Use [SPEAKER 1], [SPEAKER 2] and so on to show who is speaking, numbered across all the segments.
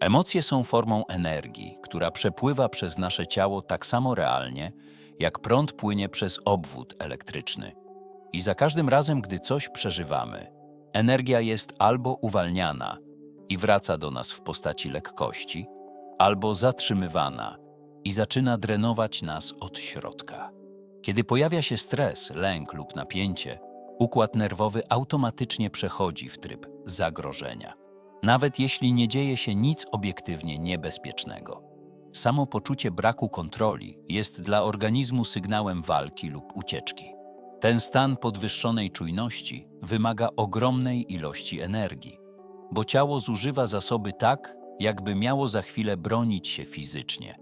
[SPEAKER 1] Emocje są formą energii, która przepływa przez nasze ciało tak samo realnie, jak prąd płynie przez obwód elektryczny. I za każdym razem, gdy coś przeżywamy, energia jest albo uwalniana i wraca do nas w postaci lekkości, albo zatrzymywana i zaczyna drenować nas od środka. Kiedy pojawia się stres, lęk lub napięcie, układ nerwowy automatycznie przechodzi w tryb zagrożenia nawet jeśli nie dzieje się nic obiektywnie niebezpiecznego. Samo poczucie braku kontroli jest dla organizmu sygnałem walki lub ucieczki. Ten stan podwyższonej czujności wymaga ogromnej ilości energii, bo ciało zużywa zasoby tak, jakby miało za chwilę bronić się fizycznie,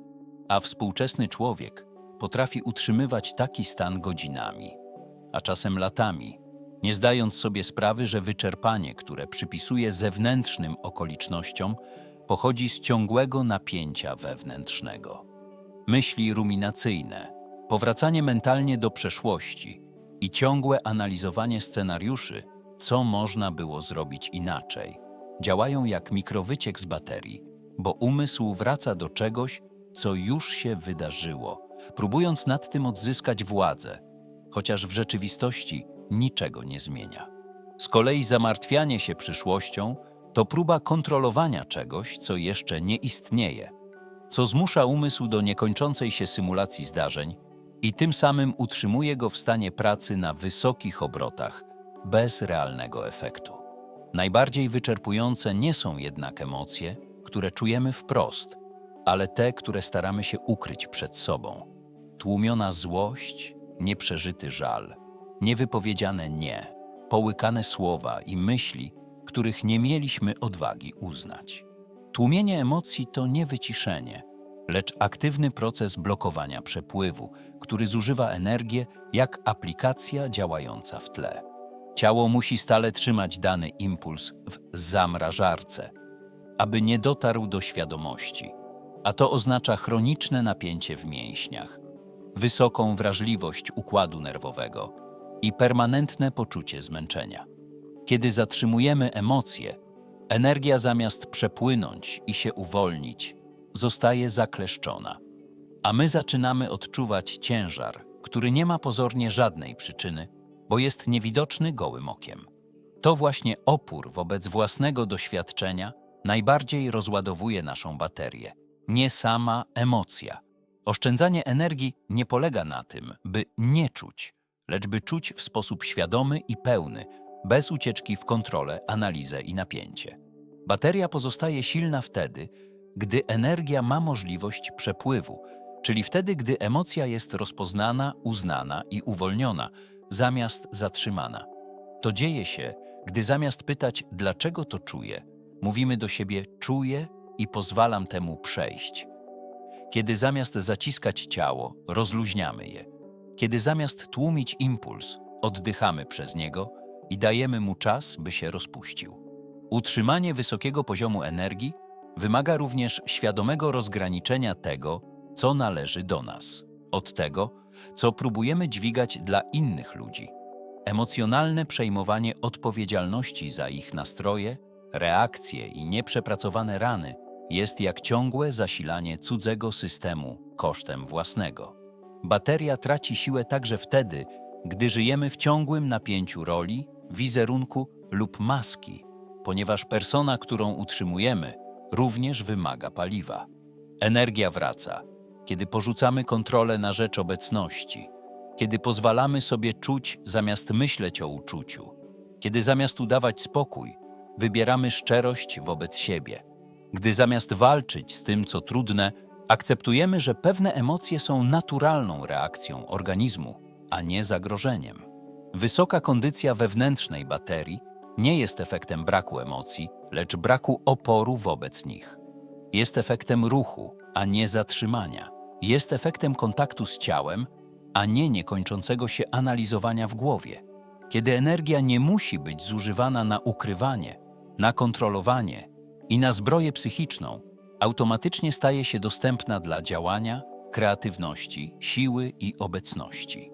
[SPEAKER 1] a współczesny człowiek potrafi utrzymywać taki stan godzinami, a czasem latami, nie zdając sobie sprawy, że wyczerpanie, które przypisuje zewnętrznym okolicznościom, pochodzi z ciągłego napięcia wewnętrznego. Myśli ruminacyjne, powracanie mentalnie do przeszłości i ciągłe analizowanie scenariuszy, co można było zrobić inaczej, działają jak mikrowyciek z baterii, bo umysł wraca do czegoś, co już się wydarzyło, próbując nad tym odzyskać władzę, chociaż w rzeczywistości niczego nie zmienia. Z kolei zamartwianie się przyszłością to próba kontrolowania czegoś, co jeszcze nie istnieje, co zmusza umysł do niekończącej się symulacji zdarzeń i tym samym utrzymuje go w stanie pracy na wysokich obrotach, bez realnego efektu. Najbardziej wyczerpujące nie są jednak emocje, które czujemy wprost, ale te, które staramy się ukryć przed sobą. Tłumiona złość, nieprzeżyty żal – niewypowiedziane nie, połykane słowa i myśli, których nie mieliśmy odwagi uznać. Tłumienie emocji to nie wyciszenie, lecz aktywny proces blokowania przepływu, który zużywa energię jak aplikacja działająca w tle. Ciało musi stale trzymać dany impuls w zamrażarce, aby nie dotarł do świadomości, a to oznacza chroniczne napięcie w mięśniach, wysoką wrażliwość układu nerwowego, i permanentne poczucie zmęczenia. Kiedy zatrzymujemy emocje, energia zamiast przepłynąć i się uwolnić, zostaje zakleszczona, a my zaczynamy odczuwać ciężar, który nie ma pozornie żadnej przyczyny, bo jest niewidoczny gołym okiem. To właśnie opór wobec własnego doświadczenia najbardziej rozładowuje naszą baterię, nie sama emocja. Oszczędzanie energii nie polega na tym, by nie czuć, lecz by czuć w sposób świadomy i pełny, bez ucieczki w kontrolę, analizę i napięcie. Bateria pozostaje silna wtedy, gdy energia ma możliwość przepływu, czyli wtedy, gdy emocja jest rozpoznana, uznana i uwolniona, zamiast zatrzymana. To dzieje się, gdy zamiast pytać, dlaczego to czuję, mówimy do siebie czuję i pozwalam temu przejść. Kiedy zamiast zaciskać ciało, rozluźniamy je kiedy zamiast tłumić impuls, oddychamy przez niego i dajemy mu czas, by się rozpuścił. Utrzymanie wysokiego poziomu energii wymaga również świadomego rozgraniczenia tego, co należy do nas, od tego, co próbujemy dźwigać dla innych ludzi. Emocjonalne przejmowanie odpowiedzialności za ich nastroje, reakcje i nieprzepracowane rany jest jak ciągłe zasilanie cudzego systemu kosztem własnego. Bateria traci siłę także wtedy, gdy żyjemy w ciągłym napięciu roli, wizerunku lub maski, ponieważ persona, którą utrzymujemy, również wymaga paliwa. Energia wraca, kiedy porzucamy kontrolę na rzecz obecności, kiedy pozwalamy sobie czuć zamiast myśleć o uczuciu, kiedy zamiast udawać spokój, wybieramy szczerość wobec siebie, gdy zamiast walczyć z tym, co trudne, Akceptujemy, że pewne emocje są naturalną reakcją organizmu, a nie zagrożeniem. Wysoka kondycja wewnętrznej baterii nie jest efektem braku emocji, lecz braku oporu wobec nich. Jest efektem ruchu, a nie zatrzymania. Jest efektem kontaktu z ciałem, a nie niekończącego się analizowania w głowie. Kiedy energia nie musi być zużywana na ukrywanie, na kontrolowanie i na zbroję psychiczną, automatycznie staje się dostępna dla działania, kreatywności, siły i obecności.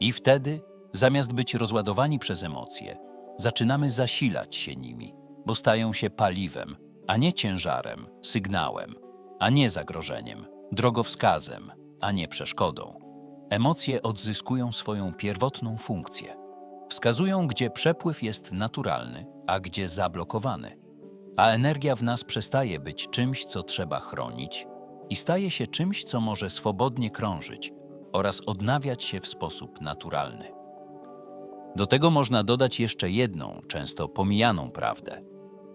[SPEAKER 1] I wtedy Zamiast być rozładowani przez emocje, zaczynamy zasilać się nimi, bo stają się paliwem, a nie ciężarem, sygnałem, a nie zagrożeniem, drogowskazem, a nie przeszkodą. Emocje odzyskują swoją pierwotną funkcję. Wskazują, gdzie przepływ jest naturalny, a gdzie zablokowany. A energia w nas przestaje być czymś, co trzeba chronić i staje się czymś, co może swobodnie krążyć oraz odnawiać się w sposób naturalny. Do tego można dodać jeszcze jedną, często pomijaną prawdę.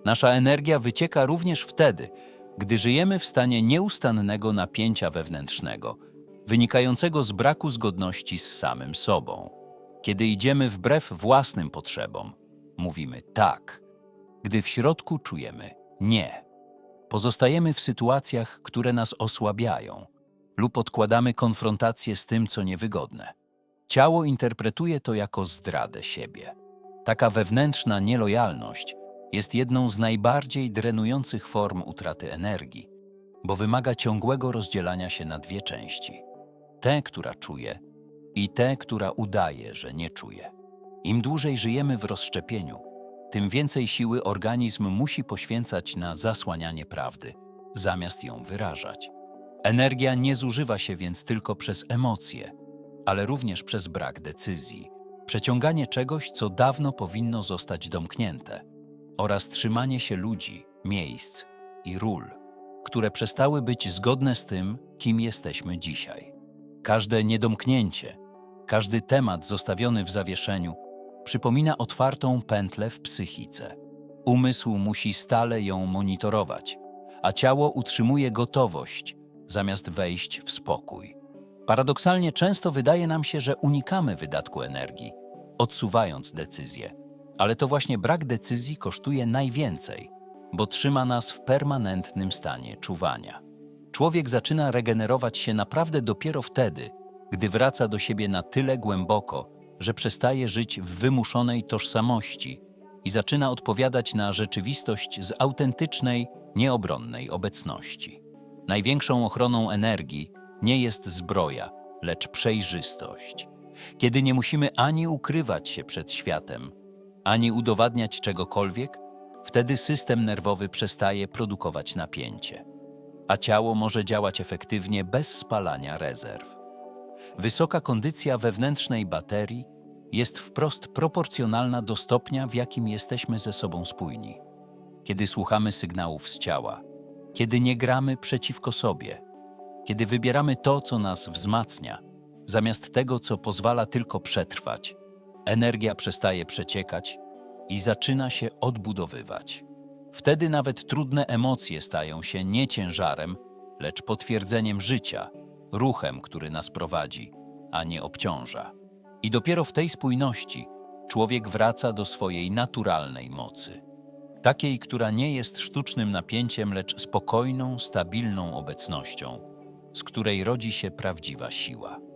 [SPEAKER 1] Nasza energia wycieka również wtedy, gdy żyjemy w stanie nieustannego napięcia wewnętrznego, wynikającego z braku zgodności z samym sobą. Kiedy idziemy wbrew własnym potrzebom, mówimy tak, gdy w środku czujemy nie. Pozostajemy w sytuacjach, które nas osłabiają, lub odkładamy konfrontację z tym, co niewygodne. Ciało interpretuje to jako zdradę siebie. Taka wewnętrzna nielojalność jest jedną z najbardziej drenujących form utraty energii, bo wymaga ciągłego rozdzielania się na dwie części: tę, która czuje, i tę, która udaje, że nie czuje. Im dłużej żyjemy w rozszczepieniu, tym więcej siły organizm musi poświęcać na zasłanianie prawdy, zamiast ją wyrażać. Energia nie zużywa się więc tylko przez emocje, ale również przez brak decyzji, przeciąganie czegoś, co dawno powinno zostać domknięte, oraz trzymanie się ludzi, miejsc i ról, które przestały być zgodne z tym, kim jesteśmy dzisiaj. Każde niedomknięcie, każdy temat zostawiony w zawieszeniu przypomina otwartą pętlę w psychice. Umysł musi stale ją monitorować, a ciało utrzymuje gotowość, zamiast wejść w spokój. Paradoksalnie często wydaje nam się, że unikamy wydatku energii, odsuwając decyzje, ale to właśnie brak decyzji kosztuje najwięcej, bo trzyma nas w permanentnym stanie czuwania. Człowiek zaczyna regenerować się naprawdę dopiero wtedy, gdy wraca do siebie na tyle głęboko, że przestaje żyć w wymuszonej tożsamości i zaczyna odpowiadać na rzeczywistość z autentycznej, nieobronnej obecności. Największą ochroną energii nie jest zbroja, lecz przejrzystość. Kiedy nie musimy ani ukrywać się przed światem, ani udowadniać czegokolwiek, wtedy system nerwowy przestaje produkować napięcie, a ciało może działać efektywnie bez spalania rezerw. Wysoka kondycja wewnętrznej baterii jest wprost proporcjonalna do stopnia, w jakim jesteśmy ze sobą spójni. Kiedy słuchamy sygnałów z ciała, kiedy nie gramy przeciwko sobie, kiedy wybieramy to, co nas wzmacnia, zamiast tego, co pozwala tylko przetrwać, energia przestaje przeciekać i zaczyna się odbudowywać. Wtedy nawet trudne emocje stają się nie ciężarem, lecz potwierdzeniem życia, ruchem, który nas prowadzi, a nie obciąża. I dopiero w tej spójności człowiek wraca do swojej naturalnej mocy. Takiej, która nie jest sztucznym napięciem, lecz spokojną, stabilną obecnością, z której rodzi się prawdziwa siła.